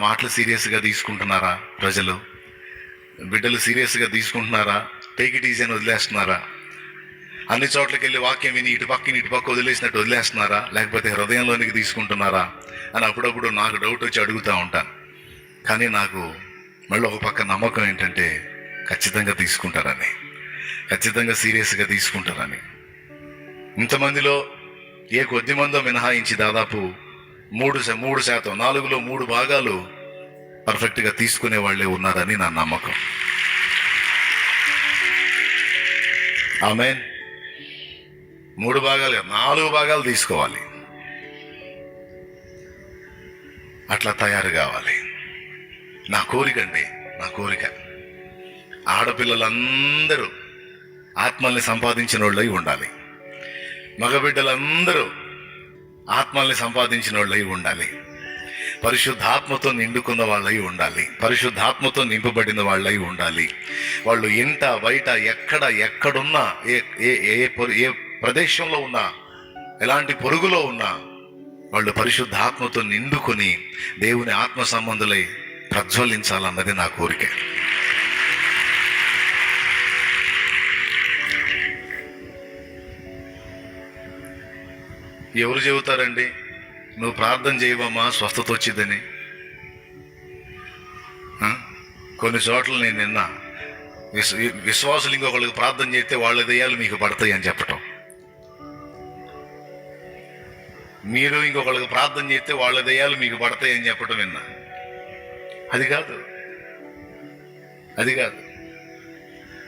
మాటలు సీరియస్గా తీసుకుంటున్నారా ప్రజలు? బిడ్డలు సీరియస్గా తీసుకుంటున్నారా? టేక్ ఇట్ ఈజీ అని వదిలేస్తున్నారా? అన్ని చోట్లకి వెళ్ళి వాక్యం విని ఇటు పక్కని ఇటు పక్క వదిలేసినట్టు వదిలేస్తున్నారా? లేకపోతే హృదయంలోనికి తీసుకుంటున్నారా? అని అప్పుడప్పుడు నాకు డౌట్ వచ్చి అడుగుతూ ఉంటాను. కానీ నాకు మళ్ళీ ఒక పక్క నమ్మకం ఏంటంటే ఖచ్చితంగా తీసుకుంటారని. ఖచ్చితంగా సీరియస్గా తీసుకుంటారని. ఇంతమందిలో ఏ కొద్ది మందో మినహాయించి దాదాపు మూడు మూడు శాతం నాలుగులో మూడు భాగాలు పర్ఫెక్ట్గా తీసుకునే వాళ్ళే ఉన్నారని నా నమ్మకం. ఆమె మూడు భాగాలు నాలుగు భాగాలు తీసుకోవాలి. అట్లా తయారు కావాలి. నా కోరిక అండి నా కోరిక. ఆడపిల్లలందరూ ఆత్మల్ని సంపాదించిన వాళ్ళై ఉండాలి. మగబిడ్డలందరూ ఆత్మల్ని సంపాదించిన వాళ్ళై ఉండాలి. పరిశుద్ధాత్మతో నిండుకున్న వాళ్ళై ఉండాలి. పరిశుద్ధాత్మతో నింపబడిన వాళ్ళై ఉండాలి. వాళ్ళు ఇంట బయట ఎక్కడ ఎక్కడున్నా ఏ ఏ ఏ ఏ ప్రదేశంలో ఉన్నా ఎలాంటి పొరుగులో ఉన్నా వాళ్ళు పరిశుద్ధాత్మతో నిండుకొని దేవుని ఆత్మ సంబంధులై ప్రజ్వలించాలన్నది నా కోరిక. ఎవరు చెబుతారండి? నువ్వు ప్రార్థన చేయవమ్మా స్వస్థత వచ్చిందని. కొన్ని చోట్ల నేను నిన్న విశ్వ విశ్వాసులు ఇంకొకళ్ళకి ప్రార్థన చేస్తే వాళ్ళ దయ్యాలు మీకు పడతాయి అని చెప్పటం. మీరు ఇంకొకళ్ళకి ప్రార్థన చేస్తే వాళ్ళ దయ్యాలు మీకు పడతాయి అని చెప్పటం విన్నా అది కాదు. అది కాదు.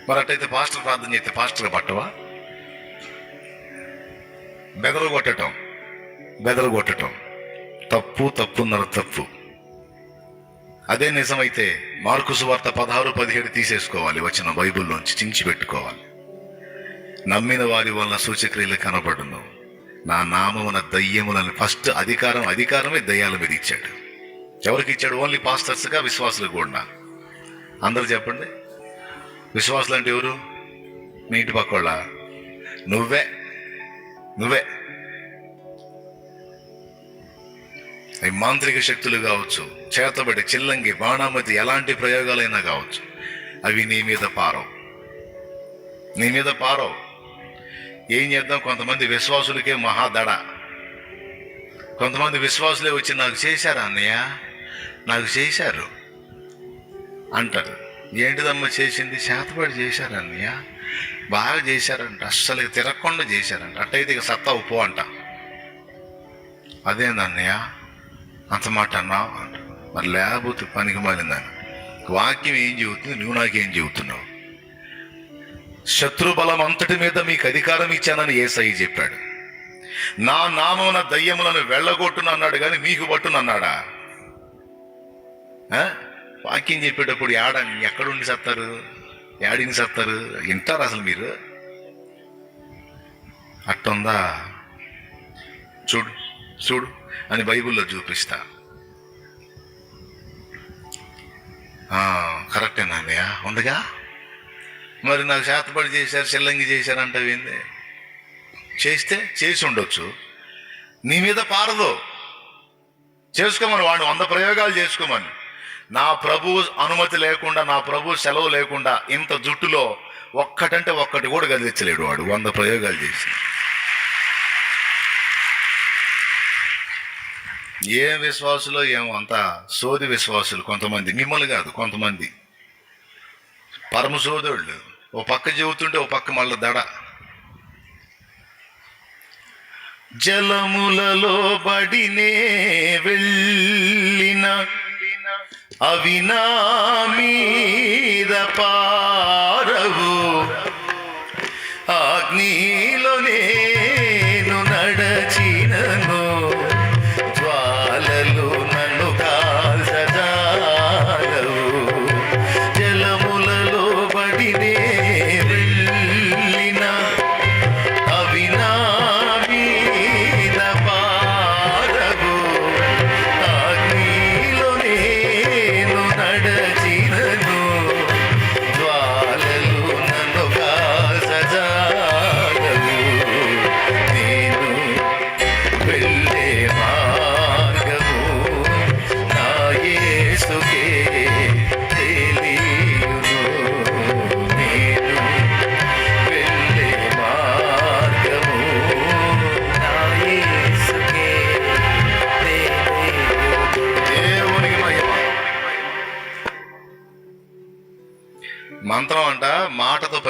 మరి అట్టయితే పాస్టర్ ప్రార్థన చేస్తే పాస్టర్ పట్టవా? బెదలు కొట్టటం బెదలు కొట్టటం తప్పు తప్పున్నర తప్పు. అదే నిజమైతే మార్కు సువార్త పదహారు పదిహేడు తీసేసుకోవాలి. వచ్చిన బైబిల్లోంచి చించి పెట్టుకోవాలి. నమ్మిన వారి వలన సూచక్రియలు కనబడును. నా నామమున దయ్యములని ఫస్ట్ అధికారం అధికారమే దయ్యాల మీద ఇచ్చాడు. ఎవరికి ఇచ్చాడు? ఓన్లీ పాస్టర్స్గా విశ్వాసులు కూడా. అందరు చెప్పండి. విశ్వాసులు అంటే ఎవరు? మీ ఇంటి పక్కోళ్ళ నువ్వే. నువ్వే. అవి మాంత్రిక శక్తులు కావచ్చు చేతబడి చిల్లంగి బాణామతి ఎలాంటి ప్రయోగాలైనా కావచ్చు. అవి నీ మీద పారవు. నీ మీద పారవు. ఏం చేద్దాం? కొంతమంది విశ్వాసులకే మహాదడ కొంతమంది విశ్వాసులే వచ్చి నాకు చేశారా అన్నయ్య? నాకు చేశారు. అంటారు. ఏంటిదమ్మ చేసింది? శాతపాటు చేశారన్నయ్య బాగా చేశారంట. అస్సలు తిరగకుండా చేశారంట. అట్టయితే ఇక సత్తా ఉప్పు అంట. అదేందన్నయ్య అంత మాట అన్నావు? అంట మరి లేకపోతే పనికి మారిందని వాక్యం ఏం చెబుతుంది? నువ్వు నాకేం చెబుతున్నావు? శత్రుబలం అంతటి మీద మీకు అధికారం ఇచ్చానని ఏసఐ చెప్పాడు. నా నామమున దయ్యములను వెళ్ళగొట్టును అన్నాడు కానీ మీకు పట్టును అన్నాడా ఆ? వాక్యం చెప్పేటప్పుడు యాడ ఎక్కడుండి సత్తారు యాడిని సత్తారు వింటారు అసలు మీరు? అట్టుందా? చూడు చూడు అని బైబిల్లో చూపిస్తా. కరెక్టే కరెక్టేనా అన్నయ్య ఉందిగా? మరి నాకు శాతపడి చేశారు చెల్లంగి చేశారు ఏంది? చేస్తే చేసి ఉండొచ్చు. నీ మీద పారదు. చేసుకోమని వాడు వంద ప్రయోగాలు చేసుకోమని. నా ప్రభు అనుమతి లేకుండా నా ప్రభు సెలవు లేకుండా ఇంత జుట్టులో ఒక్కటంటే ఒక్కటి కూడా కదిలించలేడు వాడు. వంద ప్రయోగాలు చేసి. ఏ విశ్వాసులో ఏమో అంత సోది విశ్వాసులు కొంతమంది. మిమ్మల్ని కాదు కొంతమంది. పరమ సోదరుళ్ళు. ఓ పక్క చెబుతుంటే ఓ పక్క మళ్ళీ దడ. జలములలో బడినే వెళ్ళిన అవి నా మీద పారవు.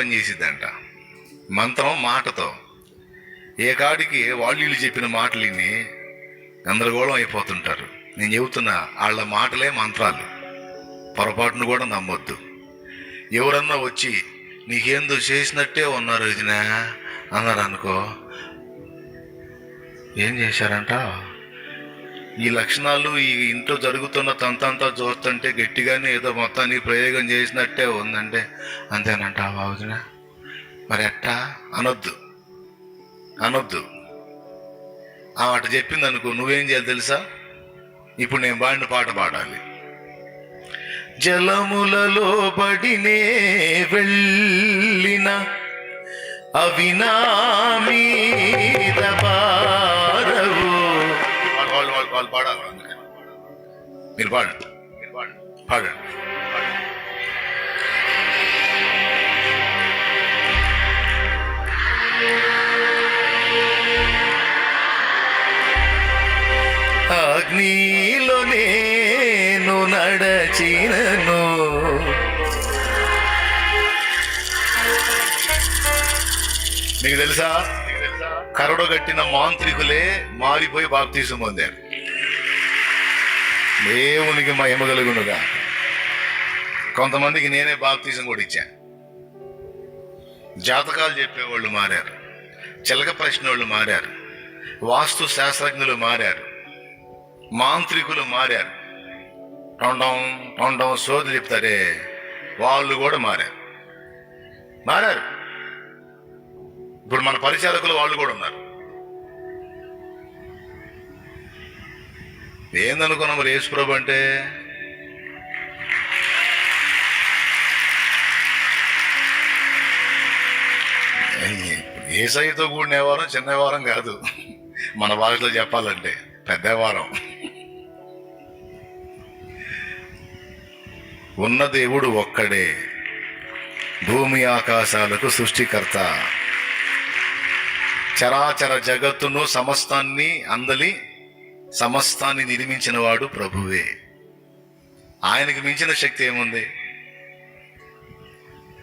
పనిచేసిద్దంట మంత్రం మాటతో. ఏ కాడికి వాళ్ళు చెప్పిన మాటలు విని గందరగోళం అయిపోతుంటారు. నేను చెబుతున్నా వాళ్ళ మాటలే మంత్రాలు. పొరపాటును కూడా నమ్మొద్దు. ఎవరన్నా వచ్చి నీకేందో చేసినట్టే ఉన్నారు వదినా అన్నారు అనుకో ఏం చేశారంట? ఈ లక్షణాలు ఈ ఇంట్లో జరుగుతున్న తంతంతా చూస్తుంటే గట్టిగానే ఏదో మొత్తాన్ని ప్రయోగం చేసినట్టే ఉందంటే అంతేనంట బాబుదిన మరి ఎట్టా అనొద్దు. అనొద్దు. ఆ మాట చెప్పింది అనుకో నువ్వేం చేయాలి తెలుసా? ఇప్పుడు నేను పాడిన పాట పాడాలి. జలములలో పడినే వెళ్ళిన అవినామీ నా మీద వాళ్ళు వాళ్ళు పాడాలి అందుకని మీరు పాడండి పాడండి పాడండి. పాడండి. అగ్నిలో నేను నడచినను. మీకు తెలుసా? కరడు కట్టిన మాంత్రికులే మారిపోయి బాప్తీసం పొందారు. దేవునికి మహిమ కలుగునుగా. కొంతమందికి నేనే బాప్తీసం కూడా ఇచ్చా జాతకాలు చెప్పేవాళ్ళు మారారు. చిలక ప్రశ్న వాళ్ళు మారారు. వాస్తు శాస్త్రజ్ఞులు మారారు. మాంత్రికులు మారారు. టొండం టొండం సోది చెప్తారే వాళ్ళు కూడా మారారు. మారారు. ఇప్పుడు మన పరిచారకులు వాళ్ళు కూడా ఉన్నారు. ఏందనుకున్నాం మరి యేసుప్రభు అంటే? ఏసైతో కూడిన వారం చిన్న వారం కాదు. మన భాషలో చెప్పాలంటే పెద్ద వారం ఉన్న దేవుడు ఒక్కడే భూమి ఆకాశాలకు సృష్టికర్త. చరాచర జగత్తును సమస్తాన్ని అందలి సమస్తాన్ని నిర్మించిన వాడు ప్రభువే. ఆయనకి మించిన శక్తి ఏముంది?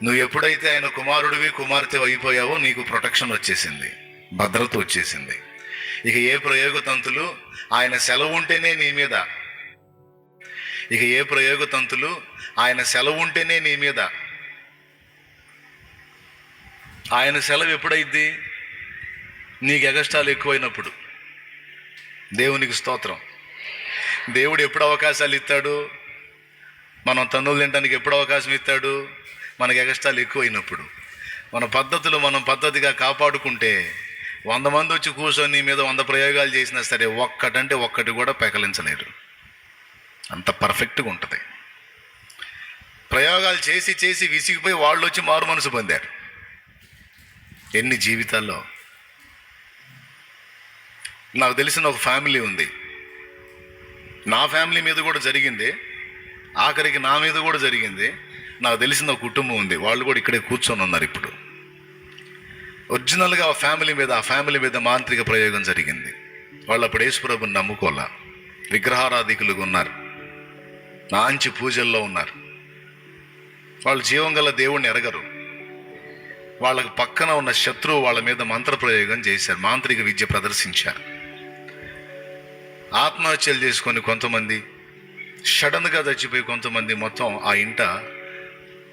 నువ్వు ఎప్పుడైతే ఆయన కుమారుడివి కుమార్తె అయిపోయావో నీకు ప్రొటెక్షన్ వచ్చేసింది భద్రత వచ్చేసింది. ఇక ఏ ప్రయోగ తంతులు ఆయన సెలవు ఉంటేనే నీ మీద. ఇక ఏ ప్రయోగ తంతులు ఆయన సెలవు ఉంటేనే నీ మీద. ఆయన సెలవు ఎప్పుడైద్ది? నీకు ఎగస్టాలు ఎక్కువైనప్పుడు. దేవునికి స్తోత్రం. దేవుడు ఎప్పుడు అవకాశాలు ఇస్తాడు? మనం తన్నులు తినడానికి ఎప్పుడు అవకాశం ఇస్తాడు? మనకి ఎగస్టాలు ఎక్కువైనప్పుడు. మన పద్ధతులు మనం పద్ధతిగా కాపాడుకుంటే వంద మంది వచ్చి కూర్చొని నీ మీద వంద ప్రయోగాలు చేసినా సరే ఒక్కటంటే ఒక్కటి కూడా పెకలించలేరు. అంత పర్ఫెక్ట్గా ఉంటుంది. ప్రయోగాలు చేసి చేసి విసిగిపోయి వాళ్ళు వచ్చి మారు మనసు పొందారు. ఎన్ని జీవితాల్లో నాకు తెలిసిన ఒక ఫ్యామిలీ ఉంది. నా ఫ్యామిలీ మీద కూడా జరిగింది. ఆఖరికి నా మీద కూడా జరిగింది. నాకు తెలిసిన ఒక కుటుంబం ఉంది. వాళ్ళు కూడా ఇక్కడే కూర్చొని ఉన్నారు ఇప్పుడు. ఒరిజినల్గా ఆ ఫ్యామిలీ మీద ఆ ఫ్యామిలీ మీద మాంత్రిక ప్రయోగం జరిగింది. వాళ్ళు అప్పుడు యేసుప్రభుని నమ్ముకోలే. విగ్రహారాధికులుగా ఉన్నారు. నాంచి పూజల్లో ఉన్నారు. వాళ్ళు జీవం గల దేవుణ్ణి ఎరగరు. వాళ్ళకు పక్కన ఉన్న శత్రువు వాళ్ళ మీద మంత్ర ప్రయోగం చేశారు. మాంత్రిక విద్య ప్రదర్శించారు. ఆత్మహత్యలు చేసుకొని కొంతమంది సడన్గా చచ్చిపోయి కొంతమంది మొత్తం ఆ ఇంట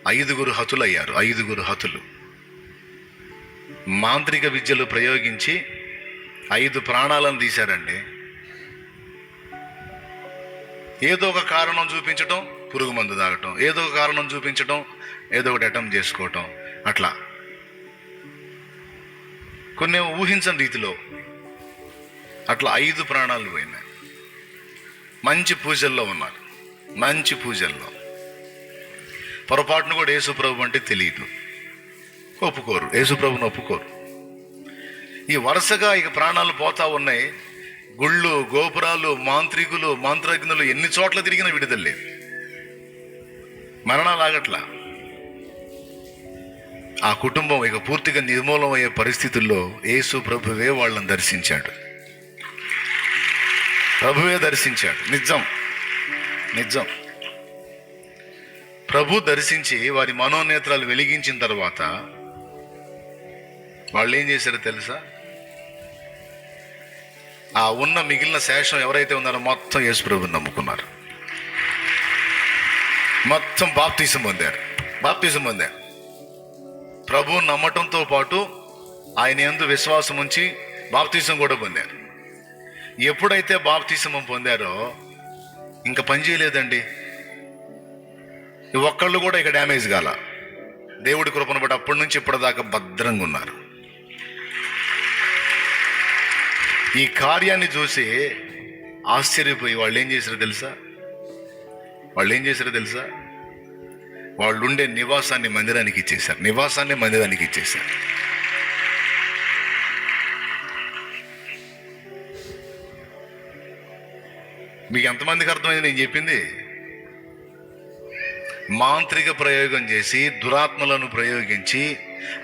ఐదుగురు హతులయ్యారు ఐదుగురు హతులు. మాంత్రిక విద్యలు ప్రయోగించి ఐదు ప్రాణాలను తీశారండి. ఏదో ఒక కారణం చూపించటం పురుగు మందు తాగటం ఏదో ఒక కారణం చూపించటం ఏదో ఒకటి అటెంప్ట్ చేసుకోవటం అట్లా. కొన్ని ఊహించని రీతిలో అట్లా ఐదు ప్రాణాలు పోయినాయి. మంచి పూజల్లో ఉన్నారు. మంచి పూజల్లో. పొరపాటును కూడా యేసుప్రభు అంటే తెలియదు. ఒప్పుకోరు. యేసుప్రభుని ఒప్పుకోరు. ఈ వరుసగా ఇక ప్రాణాలు పోతా ఉన్నాయి. గుళ్ళు గోపురాలు మాంత్రికులు మంత్రజ్ఞులు ఎన్ని చోట్ల తిరిగినా విడుదలే మరణాలు ఆగట్లా. ఆ కుటుంబం ఇక పూర్తిగా నిర్మూలం అయ్యే పరిస్థితుల్లో యేసు ప్రభువే వాళ్ళని దర్శించాడు. ప్రభువే దర్శించాడు. నిజం. నిజం. ప్రభు దర్శించి వారి మనోనేత్రాలు వెలిగించిన తర్వాత వాళ్ళు ఏం చేశారో తెలుసా? ఆ ఉన్న మిగిలిన శేషం ఎవరైతే ఉన్నారో మొత్తం యేసు ప్రభుని నమ్ముకున్నారు. మొత్తం బాప్తీసం పొందారు. బాప్తీసం పొందారు. ప్రభు నమ్మటంతో పాటు ఆయన ఎందు విశ్వాసం ఉంచి బాప్తీసం కూడా పొందారు. ఎప్పుడైతే బాప్తిసమం పొందారో ఇంకా పని చేయలేదండి. ఒక్కళ్ళు కూడా ఇక డ్యామేజ్ కాల. దేవుడి కృపను బట్టి అప్పటి నుంచి ఇప్పటిదాకా భద్రంగా ఉన్నారు. ఈ కార్యాన్ని చూసి ఆశ్చర్యపోయి వాళ్ళు ఏం చేశారో తెలుసా? వాళ్ళు ఏం చేశారో తెలుసా? వాళ్ళు ఉండే నివాసాన్ని మందిరానికి ఇచ్చేశారు. నివాసాన్ని మందిరానికి ఇచ్చేశారు. మీకు ఎంతమందికి అర్థమైంది నేను చెప్పింది? మాంత్రిక ప్రయోగం చేసి దురాత్మలను ప్రయోగించి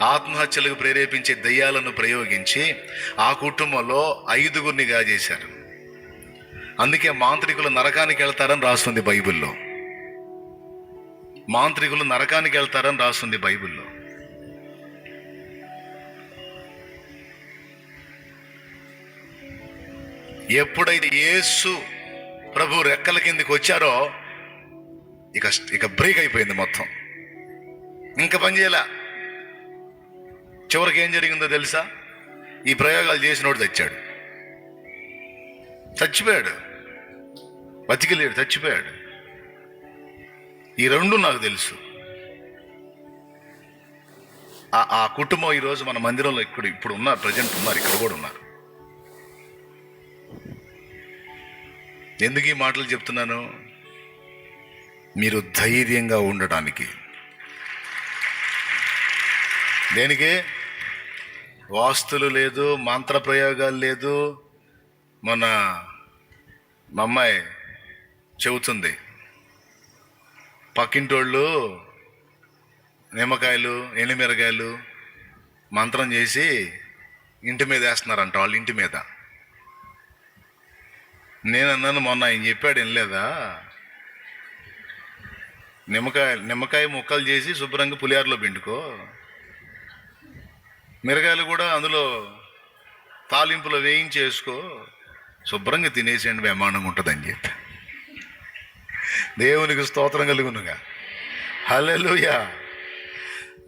ఆత్మహత్యలకు ప్రేరేపించే దయ్యాలను ప్రయోగించి ఆ కుటుంబంలో ఐదుగురిని గాజేశారు. అందుకే మాంత్రికులు నరకానికి వెళ్తారని రాస్తుంది బైబిల్లో. మాంత్రికులు నరకానికి వెళ్తారని రాస్తుంది బైబిల్లో. ఎప్పుడైతే యేసు ప్రభు రెక్కల కిందికి వచ్చారో ఇక ఇక బ్రేక్ అయిపోయింది మొత్తం. ఇంకా పనిచేయలా చివరికి ఏం జరిగిందో తెలుసా? ఈ ప్రయోగాలు చేసినోడు తెచ్చాడు చచ్చిపోయాడు. బతికిలేడు చచ్చిపోయాడు. ఈ రెండు నాకు తెలుసు. ఆ- ఆ కుటుంబం ఈరోజు మన మందిరంలో ఇక్కడ ఇప్పుడు ఉన్నారు ప్రజెంట్ ఉన్నారు ఇక్కడ కూడా ఉన్నారు. ఎందుకు ఈ మాటలు చెప్తున్నాను? మీరు ధైర్యంగా ఉండటానికి. దేనికి? వాస్తులు లేదు మంత్ర ప్రయోగాలు లేదు. మన మా అమ్మాయి చెబుతుంది పక్కింటోళ్ళు నిమ్మకాయలు ఎండుమిరకాయలు మంత్రం చేసి ఇంటి మీద వేస్తున్నారంట వాళ్ళ ఇంటి మీద. నేను అన్నాను మొన్న ఆయన చెప్పాడు వినలేదా? నిమ్మకాయ నిమ్మకాయ ముక్కలు చేసి శుభ్రంగా పులిహారలో పిండుకో. మిరగాయలు కూడా అందులో తాలింపులో వేయించేసుకో. శుభ్రంగా తినేసేయండి బ్రహ్మాండంగా ఉంటుందని చెప్పి. దేవునికి స్తోత్రం కలుగునుగా. హల్లెలూయా.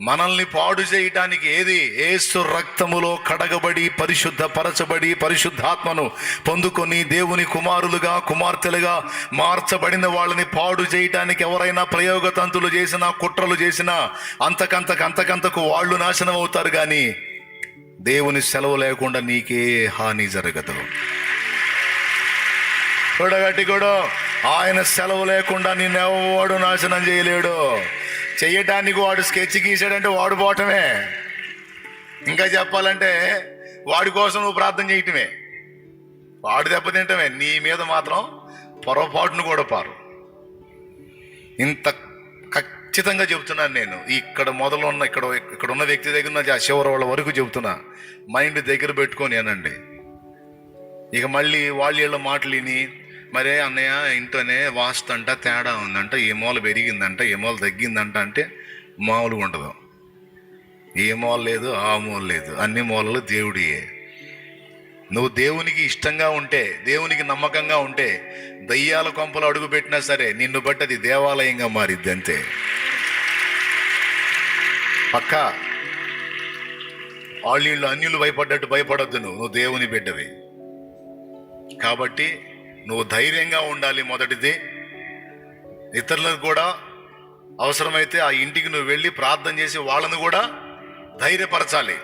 మనల్ని పాడు చేయటానికి ఏది? ఏసు రక్తములో కడగబడి పరిశుద్ధ పరచబడి పరిశుద్ధాత్మను పొందుకొని దేవుని కుమారులుగా కుమార్తెలుగా మార్చబడిన వాళ్ళని పాడు చేయటానికి ఎవరైనా ప్రయోగతంతులు చేసినా కుట్రలు చేసినా అంతకంతకు అంతకంతకు వాళ్ళు నాశనం అవుతారు కానీ దేవుని సెలవు లేకుండా నీకే హాని జరగదు. కూడా ఆయన సెలవు లేకుండా నిన్నెవడు నాశనం చేయలేడు. చెయ్యటానికి వాడు స్కెచ్ గీసాడంటే వాడు పోవటమే. ఇంకా చెప్పాలంటే వాడి కోసం నువ్వు ప్రార్థన చేయటమే. వాడు దెబ్బతింటమే నీ మీద మాత్రం పొరపాటును కూడా పారు. ఇంత ఖచ్చితంగా చెబుతున్నాను నేను. ఇక్కడ మొదలు ఉన్న ఇక్కడ ఇక్కడ ఉన్న వ్యక్తి దగ్గర నుంచి ఆ చివరి వాళ్ళ వరకు చెబుతున్నా. మైండ్ దగ్గర పెట్టుకొని అనండి. ఇక మళ్ళీ వాళ్ళు వీళ్ళ మాటలు విని మరే అన్నయ్య ఇంట్లోనే వాస్తు అంట తేడా ఉందంట ఏ మూల పెరిగిందంట ఏ మూల తగ్గిందంట అంటే మామూలుగా ఉండదు. ఏ మూల లేదు ఆ మూల లేదు. అన్ని మూలలు దేవుడియే. నువ్వు దేవునికి ఇష్టంగా ఉంటే దేవునికి నమ్మకంగా ఉంటే దయ్యాల కొంపలు అడుగు పెట్టినా సరే నిన్ను బట్టి అది దేవాలయంగా మారిద్ది అంతే. పక్క వాళ్ళు అన్యులు భయపడ్డట్టు భయపడొద్దు నువ్వు. నువ్వు దేవుని బిడ్డవి. కాబట్టి నువ్వు ధైర్యంగా ఉండాలి మొదటిది. ఇతరులకు కూడా అవసరమైతే ఆ ఇంటికి నువ్వు వెళ్ళి ప్రార్థన చేసి వాళ్ళను కూడా ధైర్యపరచాలి.